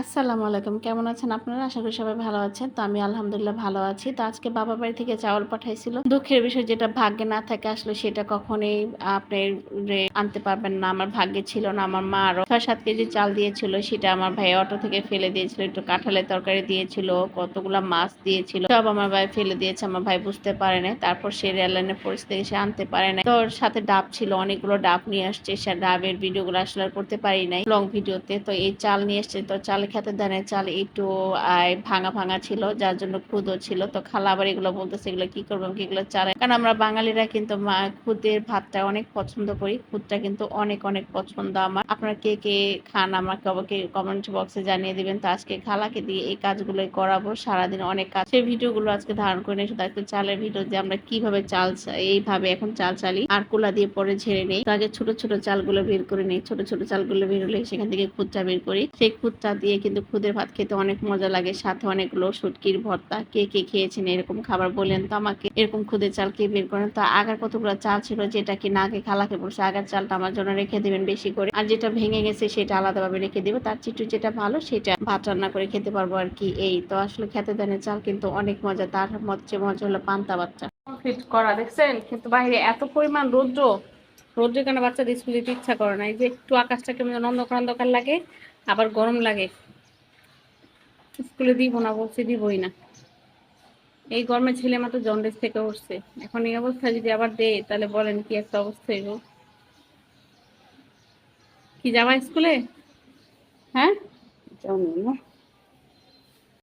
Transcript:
আসসালামু আলাইকুম। কেমন আছেন আপনারা? আশা করি সবাই ভালো আছেন। তো আমি আলহামদুলিল্লাহ ভালো আছি। তো আজকে বাবা বাড়ি থেকে চাউল পাঠাইছিল। দুঃখের বিষয় যেটা, ভাগ্যে না থাকে আসলে সেটা কখনোই আপনি আনতে পারবেন না। আমার ভাগ্যে ছিল না, আমার মা আরও ছয়, সাত কেজি চাল দিয়েছিল, সেটা আমার ভাই অটো থেকে ফেলে দিয়েছিল, একটু কাঁঠালের তরকারি দিয়েছিল, কতগুলা মাছ দিয়েছিল, সব আমার ভাই ফেলে দিয়েছে, আমার ভাই বুঝতে পারে না তারপর সে রেল লাইনের পরিস্থিতি সে আনতে পারে না তোর সাথে ডাব ছিল, অনেকগুলো ডাব নিয়ে আসছে। সে ডাবের ভিডিওগুলো আসলে আর করতে পারি নাই, লং ভিডিওতে। তো এই চাল নিয়ে এসছে, তো চাল খেতে দানের চাল একটু ভাঙা ভাঙা ছিল, যার জন্য খুদও ছিল। তো খালা আবার এগুলো বলতেছে, এগুলো কি করব কি এগুলো চালে কারণ আমরা বাঙালিরা কিন্তু খুদের ভাতটা অনেক পছন্দ করি। খুদটা কিন্তু অনেক অনেক পছন্দ আমার। আপনারা কে কে খান, আমাকে আমাকে কমেন্ট বক্সে জানিয়ে দিবেন। তো আজকে খালাকে দিয়ে এই কাজগুলো করাবো, সারাদিন অনেক কাজ। সেই ভিডিওগুলো আজকে ধারণ করে নিয়ে শুধু একটু চালের ভিডিও যে আমরা কীভাবে চাল এইভাবে এখন চাল চালি। আর কুলা দিয়ে পরে ঝেড়ে নেই। তো আগে ছোট ছোট চালগুলো বের করে নিই। ছোট ছোট চালগুলো বের হলে সেখান থেকে খুদটা বের করি। সেই খুদটা দিয়ে কিন্তু খুদের ভাত খেতে অনেক মজা লাগে, সাথে অনেকগুলো শুটকির ভর্তা, কে কে খেয়েছেন এরকম খাবার বলেন তো আমাকে। এরকম খুদের চাল কে বের করেন? তো আগার কতগুলো চাল ছিল যেটা কি না আগে খালাকে বলছে, আগার চালটা আমার জন্য রেখে দিবেন বেশি করে। আর যেটা ভেঙে গেছে সেটা আলাদাভাবে রেখে দিব। তার চিটু যেটা ভালো সেটা ভাত রান্না করে খেতে পারব আর কি। এই তো আসলে খেতে দানের চাল কিন্তু অনেক মজা, তার মধ্যে মজা হলো পান্তা বাচ্চা। কমপ্লিট করা, দেখছেন? কিন্তু বাইরে এত পরিমাণ রৌদ্র, রৌদ্রের কারণে বাচ্চাদের স্কুল যেতে ইচ্ছা করে না। এই যে একটু আকাশটা কেমন অন্ধকার অন্ধকার লাগে, আবার গরম লাগে। স্কুলে দিব না, বলছি দিবই না। এই গরমে ছেলে মাত্র জন্ডেস থেকে উঠছে। এখন এই অবস্থা যদি আবার দে তাহলে বলেন কি একটা অবস্থা এগো কি যাবা স্কুলে? হ্যাঁ?